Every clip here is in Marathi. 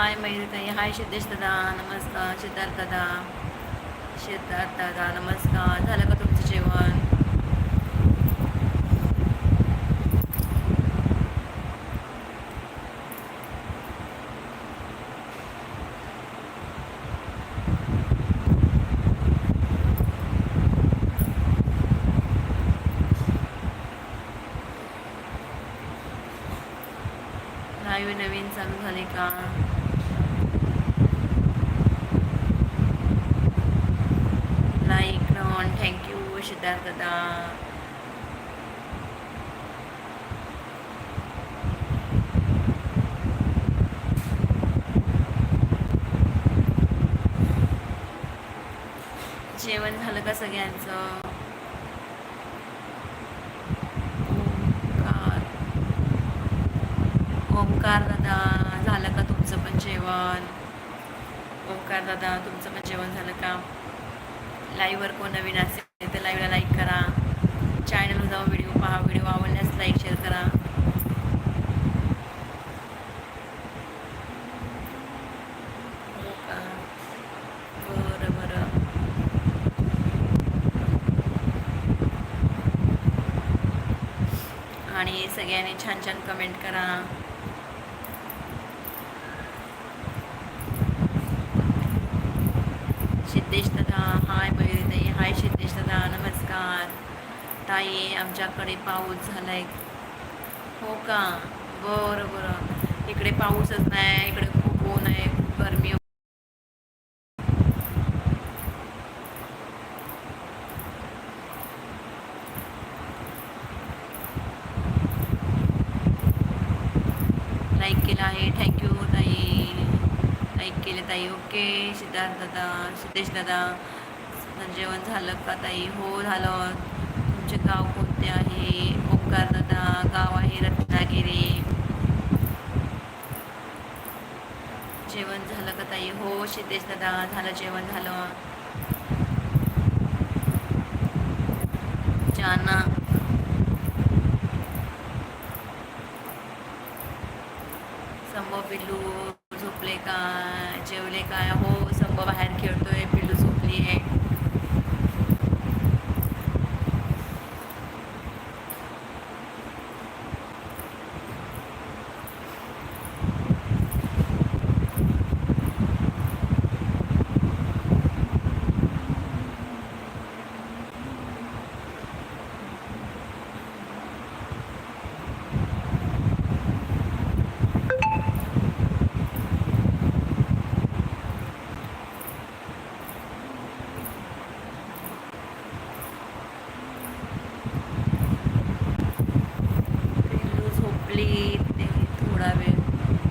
हाय मयुरताई हाय सिद्धेश दादा नमस्कार सिद्धार्थ दादा सिद्धार्थ दादा नमस्कार. झालं का तुमचं जेवण? लाईव्ह नवीन चालू झाले का लाईक नॉन थँक्यू दादा जेवण झालं का सगळ्यांचं? ओमकार ओंकार दादा झालं का तुमचं पण जेवण? ओंकार दादा तुमचं पण जेवण झालं का? लाईव्हवर कोण नवीन असेल तर लाईव्हला लाईक करा चॅनलवर जाऊन व्हिडिओ पहा व्हिडिओ आवडल्यास लाईक शेअर करा हो का बरं बरं आणि सगळ्यांनी छान छान कमेंट करा. सिद्धेश दादा हाय मयुरीताई हाय सिद्धेश दादा नमस्कार. ताई आमच्याकडे पाऊस झालाय. हो का? बरं बरं. इकडे पाऊसच नाही इकडे खूप ऊन आहे खूप गरमी लाईक केलं आहे थँक्यू ताई लाईक केले ताई. ओके सिद्धार्थ दादा सिद्धेश दादा. जेवण झालं का ताई? हो झालं. तुमचे गाव कोणते आहे? ओंकार दादा गाव आहे रत्नागिरी. जेवण झालं का ताई? हो सिद्धेश दादा झालं जेवण झालं. जाना संभव पिल्लू झोपले का जेवले काय बाहेर खेळतोय पिल्लू झोपली आहे पिल्लू झोपली ते थोडा वेळ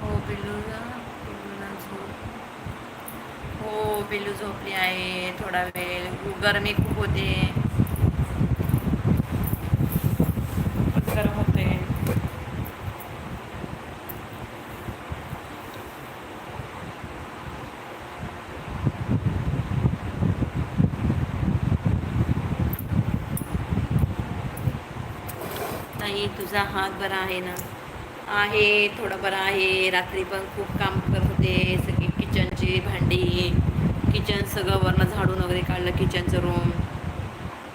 हो पिल्लूला पिल्लूला झोप हो पिल्लू झोपली आहे थोडा वेळ गरमी खूप होते. खूप गरम होते. नाही तुझा हात बरा आहे ना? आहे थोडं बरं आहे. रात्री पण खूप काम करत होते सगळी किचनची भांडी. किचन सगळं वरनं झाडून वगैरे काढलं किचनचं रूम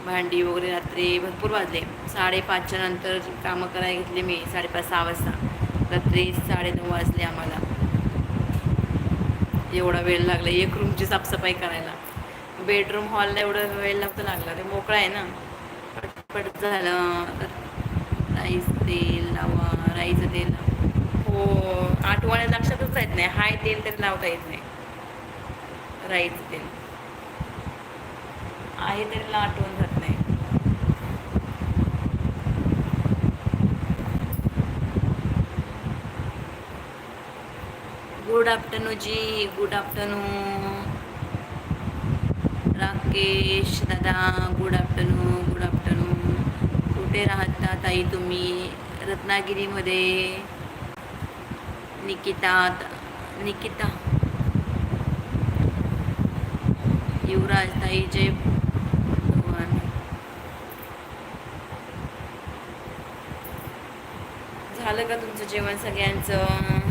भांडी वगैरे रात्री भरपूर वाजले. साडेपाचच्या नंतर कामं करायला घेतले मी साडेपाच सहा वाजता. रात्री साडेनऊ वाजले आम्हाला. एवढा वेळ लागला एक रूमची साफसफाई करायला. बेडरूम हॉलला एवढं वेळ नव्हतं लागला ते मोकळा आहे ना. पटपट झालं राईस तेल लावा राईचं तेल हो आठवड्यात लक्षातच येत नाही हाय तेल तरी लावता येत नाही. राईचं तेल. आहे तरी मला आठवण जात नाही. Good afternoon ji good afternoon Rakesh दादा गुड आफ्टरनून गुड आफ्टरनून कुठे राहता ताई तुम्ही? रत्नागिरीमध्ये. निकिता निकिता. युवराज जय भगवान. झालं का तुमचं जेवण सगळ्यांचं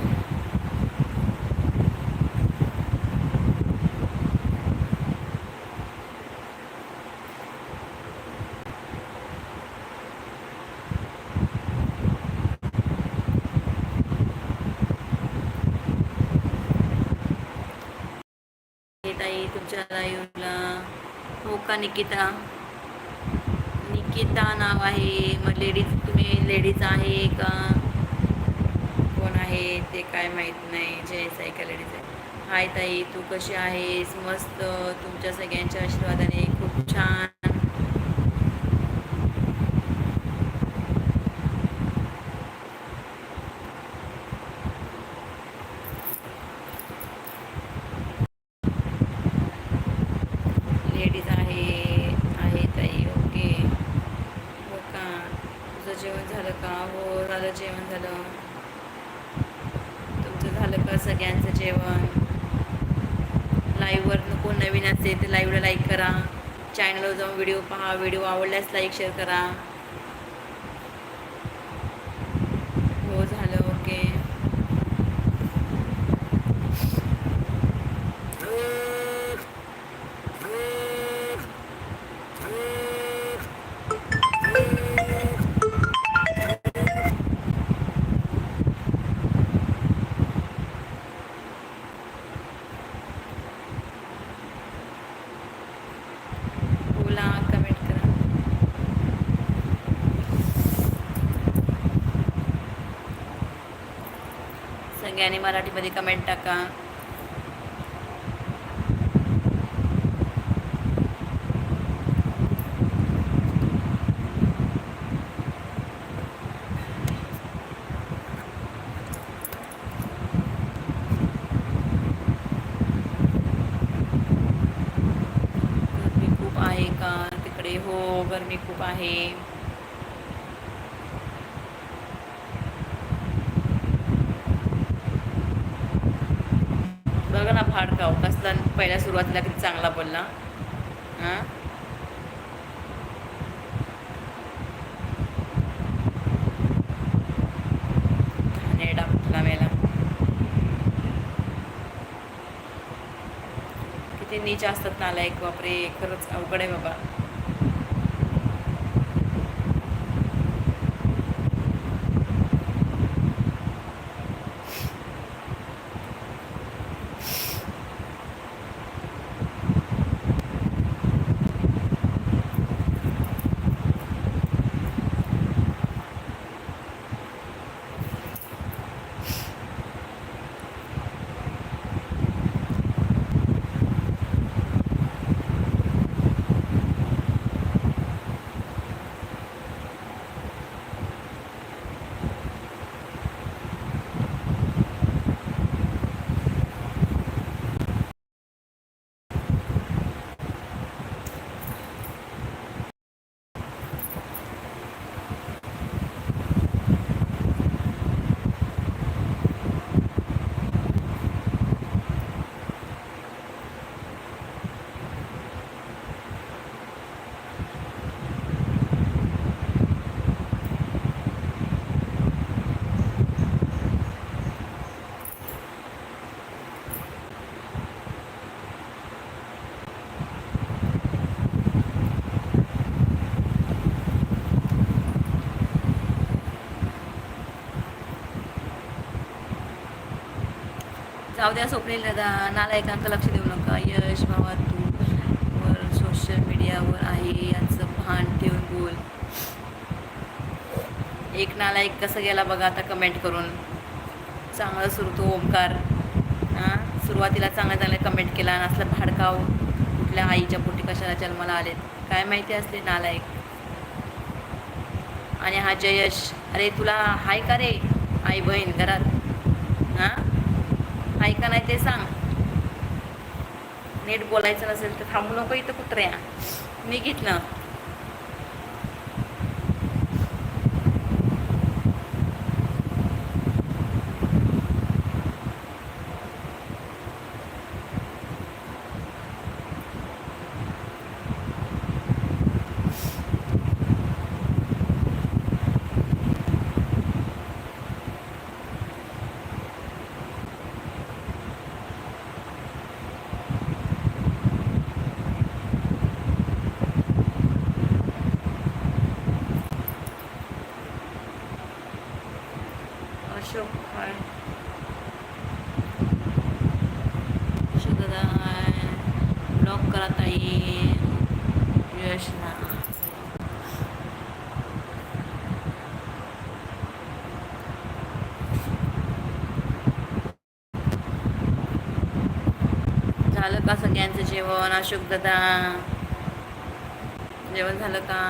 ताई तुमच्या लाईव्हला हो का निकिता. निकिता नाव आहे. मग लेडीज तुम्ही लेडीज आहे का? कोण आहे ते काय माहीत नाही. जय आहे का लेडीज आहे? हाय ताई तू कशी आहेस? मस्त. तुमच्या सगळ्यांच्या आशीर्वादाने खूप छान लेडीज आहे आहे ताई ओके हो का तुझं जेवण झालं का हो झालं जेवण झालं. तुमचं झालं का सगळ्यांचं जेवण? लाईव्हवर कोण नवीन असेल तर लाईव्हला लाईक करा. चॅनलवर जाऊन व्हिडिओ पहा. व्हिडिओ आवडल्यास लाईक शेअर करा. सगळ्यांनी मराठीमध्ये कमेंट टाका गरमी खूप आहे का तिकडे हो गरमी खूप आहे बघा ना फाडकाव कसला पहिल्या सुरुवातीला किती चांगला बोलला. हां? नेडा फुटला किती नीच असतात नालायक बापरे खरंच अवघड आहे बाबा. जाऊ द्या स्वप्नील दादा नालायकांचं लक्ष देऊ नका. यश भावा तू वर सोशल मीडियावर आहे याचं भान ठेवून बोल. एक नालायक कसं गेला बघा आता कमेंट करून. चांगलं सुरू तो ओमकार हां? सुरुवातीला चांगल्या चांगल्या कमेंट केला आणि असलं भाडकाव कुठल्या आईच्या पोटी कशाला जन्माला आलेत? काय माहिती असले नालायक? आणि हा जयश अरे तुला हाय का रे? आई बहीण घरात. हाय का नाही ते सांग. नीट बोलायचं नसेल तर थांबू नको इथं कुत्र्या. निघितलं झालं का सगळ्यांचं जेवण अशोक दादा? जेवण झालं का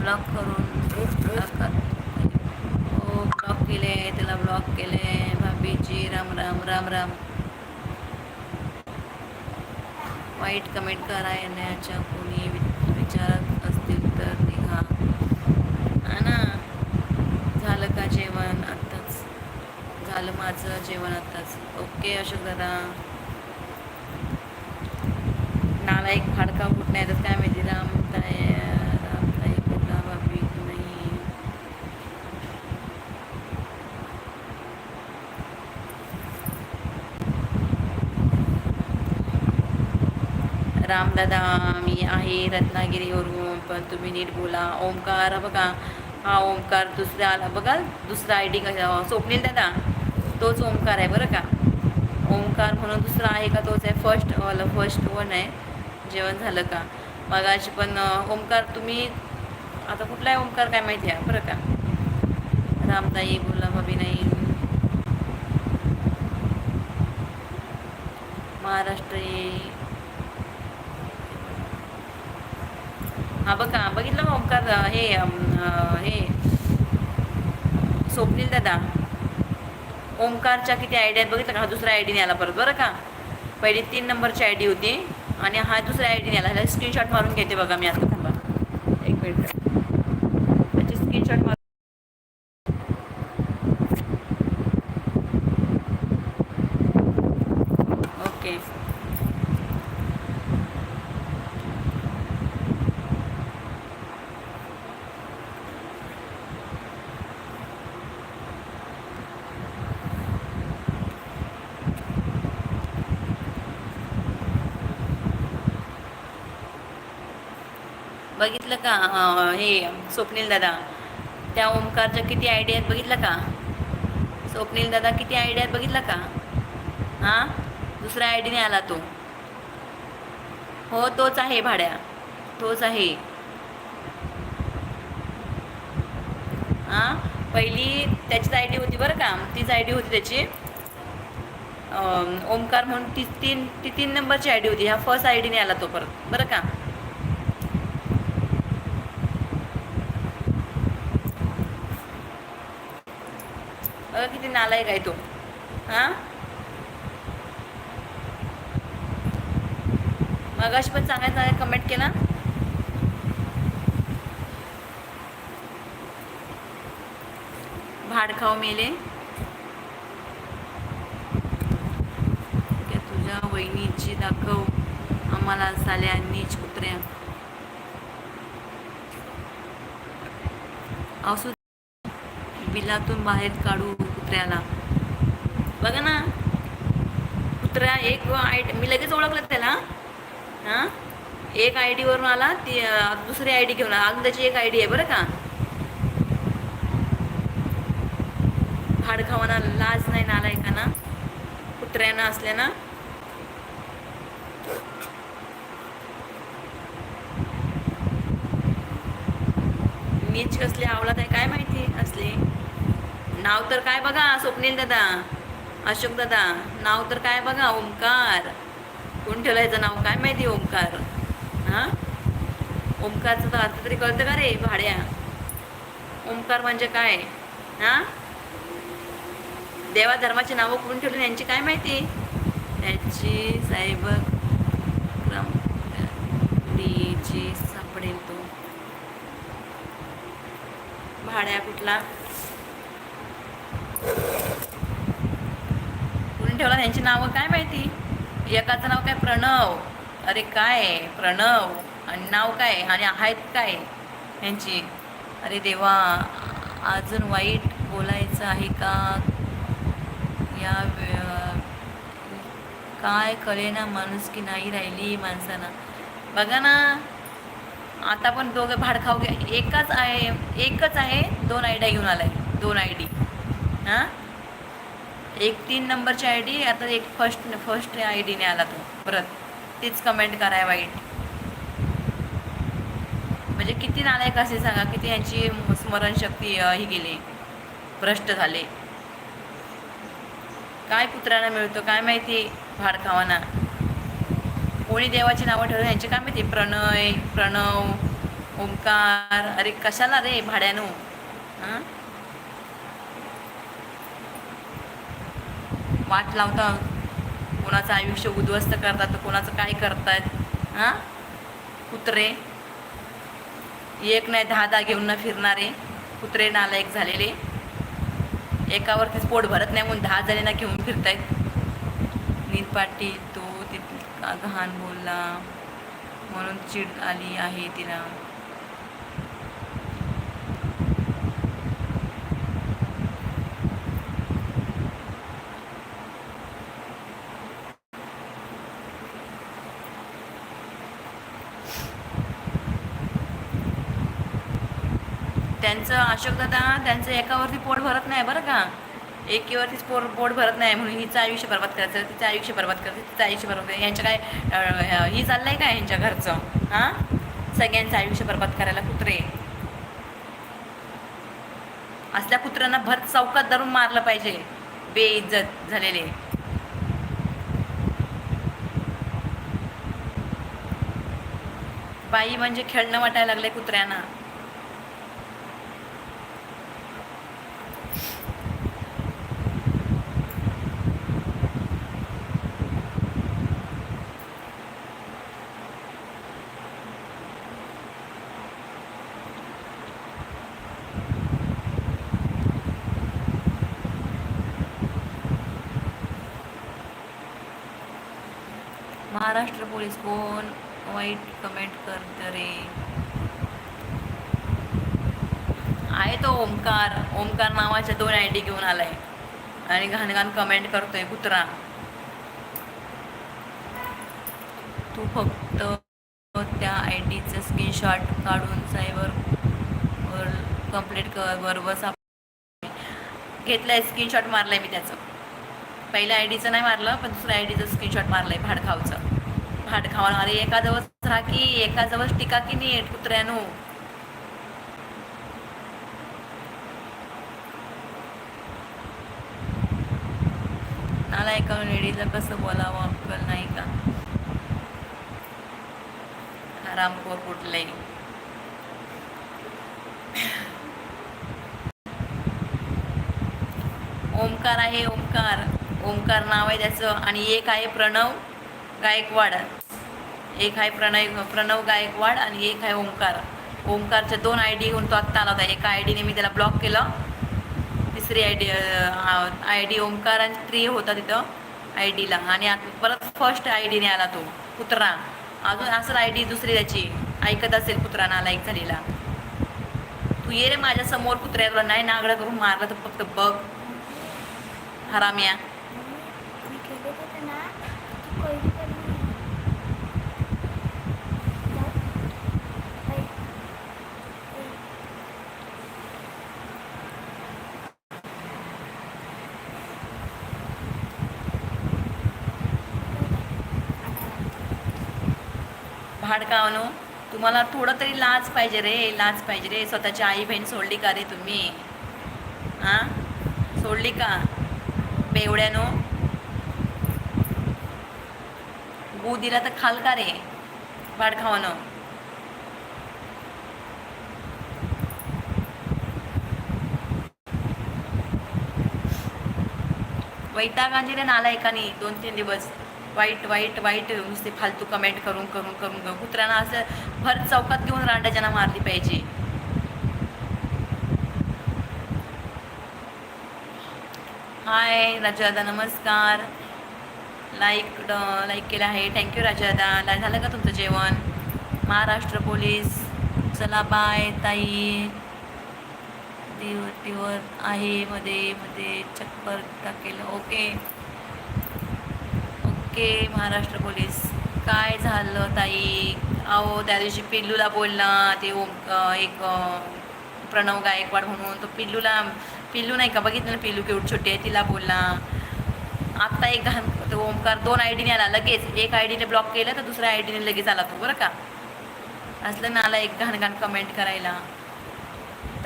ब्लॉक करून टाका. हो ब्लॉक केले केले भाभीजी राम राम राम राम. वाईट कमेंट करा येण्याच्या कोणी वि- विचारत असतील तर निघा. ना. झालं का जेवण आत्ताच? झालं माझं जेवण आत्ताच. ओके अशोक दादा. नालायक फाडका कुठं येतात काय माहिती रामताई काय कुठला बाबी नाही रामदादा मी आहे रत्नागिरीवरून पण तुम्ही नीट बोला. ओंकार बघा. हा ओंकार दुसरा आला. बघा दुसरा आय डी स्वप्नील दादा तोच ओंकार आहे बरं का? ओंकार म्हणून दुसरा आहे का? तोच आहे. फर्स्ट वाला फर्स्ट वन आहे. जेवण झालं का? मगाशी पण ओंकार तुम्ही आता कुठला आहे ओमकार काय माहिती आहे? बरं का? रामदाई बोला भाभी नाही. महाराष्ट्र ये- हा बघा बघितलं मग ओंकार हे हे स्वप्नील दादा? ओंकारच्या किती आयडिया आहेत बघितलं का? हा दुसरा आय डी आला परत बरं का? पहिली तीन नंबरची आय डी होती आणि हा दुसरा आय डी आला ह्याला स्क्रीनशॉट मारून घेते बघा मी आता. थांबा. एक मिनिट त्याची स्क्रीनशॉट मारून ओके बघितलं का? हे स्वप्नील दादा. त्या ओमकारच्या किती आयडिया आहेत बघितलं का? स्वप्नील दादा किती आयडिया आहेत बघितलं का? हां? दुसऱ्या आय डीने आला तो. हो तोच आहे भाड्या. तोच आहे. हां? पहिली त्याचीच आय डी होती बरं का? तीच आय डी होती त्याची. ओमकार म्हणून ती तीन ती तीन नंबरची आय डी होती. ह्या फर्स्ट आय डीने आला तो परत. बरं का? अगं किती नालायक आहे तो. हां? मगाशी पण चांगल्या चांगल्या कमेंट केला. भाडखाव मेले. तुझ्या वहिनीची दाखव. आम्हाला साल्या नीच कुत्र्या. असू बिलातून बाहेर काढू कुत्र्याला. बघा ना. कुत्र्या एक आय मी लगेच ओळखलं त्याला. हां? एक आय डीवरून आला ती दुसरी आय डी घेऊन आला. अजून त्याची एक आय डी आहे बरं का. हाडखावाना लाज नाही नालायकाना कुत्र्यानं असल्यानं. नीच कसले आवलात आहे काय माहिती असले? नाव तर काय बघा स्वप्नील दादा अशोक दादा नाव तर काय बघा ओमकार. कोण ठेवायचं नाव? काय माहिती ओमकार? हां? ओमकारचं तर अर्थ तरी कळतं का रे भाड्या? ओमकार म्हणजे काय? हां? देवा धर्माची नावं कोण ठेवली यांची काय माहिती? त्याची साहेब जी सापडेल तो. भाड्या कुठला? ठेवला त्यांची नावं काय माहिती? एकाचं नाव काय? प्रणव. अरे काय? प्रणव. आणि नाव काय? आणि आहेत काय? यांची. अरे देवा अजून वाईट बोलायचं आहे का? या वे- काय कळेना माणूस की नाही राहिली माणसानं. बघा ना आता पण दोघं भाड खाऊ घ्या. एकच आहे एकच आहे दोन आयडिया घेऊन आलाय. दोन आय डी हां? एक तीन नंबरची आय डी आता एक फर्स्ट फर्स्ट आय डीने आला तो. परत तीच कमेंट कराय वाईट. म्हणजे किती नालायक असे सांगा किती यांची स्मरणशक्ती ही गेली. भ्रष्ट झाले. काय कुत्र्यांना मिळतो काय माहिती भाड खावाना कोणी देवाची नावं ठेवलं यांची काय माहिती? प्रणय प्रणव ओंकार. अरे कशाला रे भाड्यानो? हां वाट लावता कोणाचं आयुष्य उद्ध्वस्त करतात तर कोणाचं काय करतायत? हां? कुत्रे. एक नाही दहा दहा घेऊन न फिरणारे कुत्रे नालायक झालेले. एकावरतीच पोट भरत नाही म्हणून दहा जणींना घेऊन फिरतायत. नील पाटील तो तिथ का घाण बोलला? म्हणून चिड आली आहे तिला. त्यांचं अशोक दादा त्यांचं एकावरती पोट भरत नाही बरं का. एकीवरतीच पोट पोट भरत नाही म्हणून हिचं आयुष्य बरबाद करायचं तिचं आयुष्य बरबाद करायचं तिचं आयुष्य बर्बाद यांच्या काय ही ही चाललंय का यांच्या घरचं? हां? सगळ्यांचं आयुष्य बरबाद करायला कुत्रे. असल्या कुत्र्यांना भर चौकात धरून मारलं पाहिजे. बेइज्जत झालेले. बाई म्हणजे खेळणं वाटायला लागले कुत्र्यांना. महाराष्ट्र पोलीस कोण? वाईट कमेंट करत रे. आहे तो ओमकार. ओमकार नावाच्या दोन आय डी घेऊन आलाय. आणि घाण घाण कमेंट करतोय कुत्रा. तू फक्त त्या आय डीचं स्क्रीनशॉट काढून सायबर वर कंप्लीट कर. बरोबर साप घेतलाय स्क्रीनशॉट मारलाय मी त्याचं. पहिल्या आय डीचं नाही मारलं पण दुसऱ्या आय डीचं स्क्रीनशॉट मारलंय भाडखावचं. भाडखावा अरे एका जवळ राहा की एका जवळ टिका की नीट कुत्र्यानो. नाला एका लेडीजला कसं बोलावं अक्कल नाही का? आरामखोर कुठले ओमकार आहे ओमकार ओमकार नाव आहे त्याचं. आणि एक आहे प्रणव. गायकवाड. एक आहे प्रणय प्रणव गायकवाड आणि एक आहे ओंकार. ओंकारच्या दोन आय डी घेऊन तो आत्ता आला होता. एका आय डीने मी त्याला ब्लॉक केलं. तिसरी I D I D Omkar आणि थ्री होता तिथं आय डीला आणि परत फर्स्ट आय डीने आला तो कुत्रा. अजून असं आय डी दुसरी त्याची. ऐकत असेल कुत्रा नालायक झालेला. तू ये रे माझ्यासमोर कुत्र्या तुला नाही नागडं करून मारलं तर फक्त बघ. हरामिया मी खेळत होते ना ती कोयरी पडली जाऊ. बाई. बाई. भाडकावनो तुम्हाला थोडं तरी लाज पाहिजे रे लाज पाहिजे रे. स्वतःची आई बहीण सोडली का रे तुम्ही? हां सोडली का? बेवड्यानो गू दिला तर खाल का रे? भाडखावानं वैताग नाला नालायकानी. दोन तीन दिवस. वाईट वाईट वाईट नुसते फालतू कमेंट करून करून करून कुत्र्यांना असं भर चौकात घेऊन रांडाच्याना मारली पाहिजे. हाय राजादा नमस्कार. लाईक लाईक केलं आहे. थँक्यू राजादा ला झालं का तुमचं जेवण? महाराष्ट्र पोलीस. चला बाय ताई. दिवटीवर आहे मध्ये मध्ये चक्कर टाकेल. Okay okay Maharashtra police. काय झालं ताई? अहो त्या दिवशी पिल्लूला बोलला ते ओम एक प्रणव गायकवाड म्हणून. तो पिल्लूला पिल्लू नाही का बघितलं ना पिल्लू केवढी छोटी आहे तिला बोलला आत्ता एक घाण तो ओमकार दोन आय डीने आला लगेच. एक आय डीने ब्लॉक केलं तर दुसऱ्या आय डीने लगेच आला तो बरं का? असलं ना आला एक घाण घाण कमेंट करायला.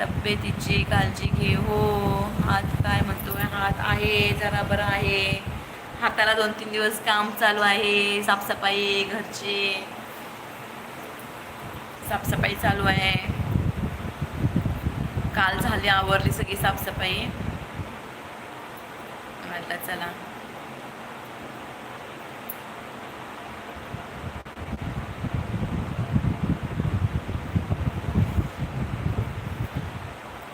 तब्येतीची काळजी घे हो. हात काय म्हणतो हात आहे जरा बरं आहे. हाताला दोन तीन दिवस काम चालू आहे साफसफाई घरची. साफसफाई चालू आहे. काल झाली आवरली सगळी साफसफाई. म्हटलं चला.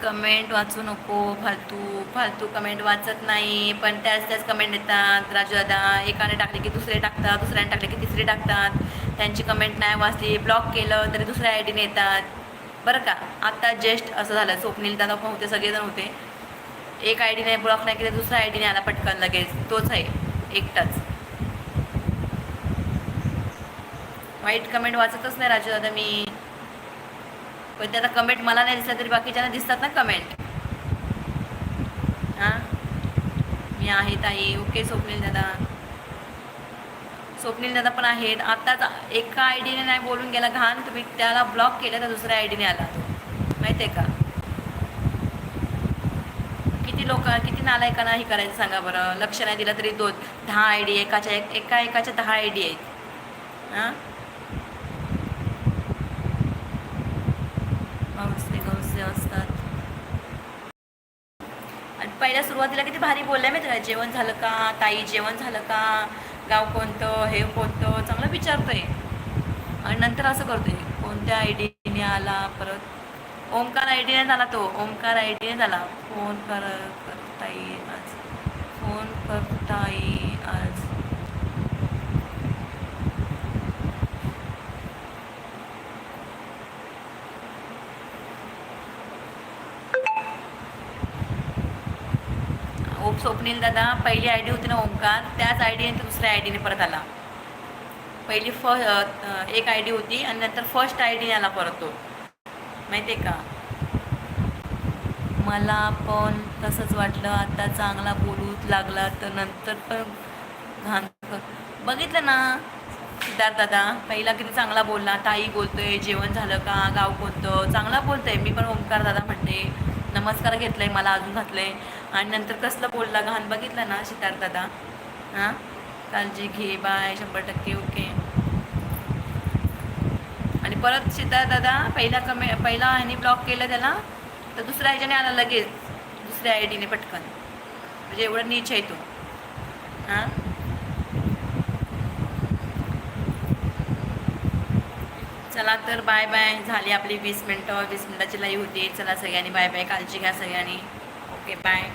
कमेंट वाचू नको फालतू फालतू कमेंट वाचत नाही. पण त्याच त्याच कमेंट येतात राजू दादा एकाने टाकले की दुसरे टाकतात दुसऱ्याने टाकले की तिसरे टाकतात. त्यांची कमेंट नाही वाचली ब्लॉक केलं तरी दुसऱ्या आय डीने येतात. बरं का? आत्ता जस्ट असं झालं स्वप्नील दादा पण होते सगळेजण होते. एक आय डीने ब्लॉक नाही केलं दुसऱ्या आय डीने आला पटकन लगेच. तोच आहे एकटाच. वाईट कमेंट वाचतच नाही राजू दादा मी. पण त्याचा कमेंट मला नाही दिसला तरी बाकीच्यांना दिसतात ना कमेंट हां? मी आहे ताई. ओके स्वप्नील दादा. स्वप्नील दादा पण आहेत. आत्ताच एका आय डीने नाही बोलून गेला. घाण तुम्ही त्याला ब्लॉक केलं तर दुसऱ्या आय डीने आला. माहिती आहे का? किती लोक किती नालायकांना हे करायचं सांगा बरं. लक्ष नाही दिलं तरी दोन दहा आय डी एकाच्या एक एका एकाच्या दहा आय डी आहेत. हां गौरसे गौरसे असतात आणि पहिल्या सुरुवातीला किती भारी बोलल्या माहिती का? जेवण झालं का? ताई जेवण झालं का? गाव कोणतं? हे कोणतं? चांगलं विचारतोय. आणि नंतर असं करतोय. कोणत्या आय डीने आला परत? ओमकार आय डीने झाला तो. ओमकार आय डीने झाला. फोन कर ताई आज फोन करताई आज ओम स्वप्नील दादा पहिली आय डी होती ना ओमकार त्याच आय डीने दुसऱ्या आय डीने परत आला. पहिली फ एक आय डी होती आणि नंतर फर्स्ट आय डीने आला परत तो. माहिती आहे का? मला पण तसंच वाटलं. आता चांगला बोलूच लागला तर नंतर पण घाण बघितलं ना सिद्धार्थ दादा पहिला किती चांगला बोलला. ताई बोलतोय जेवण झालं का? गाव कोणतं? चांगला बोलतोय. मी पण ओमकार दादा म्हणते. नमस्कार घेतलाय मला अजून घातलंय. आणि नंतर कसलं बोलला? घाण बघितलं ना सिद्धार्थ दादा? हां? काळजी घे बाय शंभर टक्के ओके. आणि परत सिद्धार्थ दादा पहिला कमे पहिला ह्याने ब्लॉक केलं त्याला तर दुसऱ्या ह्याच्याने आला लगेच. दुसऱ्या आय डीने पटकन. म्हणजे एवढं नीच आहे तो. हां? चला तर बाय बाय. झाली आपली वीस मिनटं. वीस मिनटाची लाईव्ह होती. चला सगळ्यांनी बाय बाय. काळजी घ्या सगळ्यांनी. Okay bye.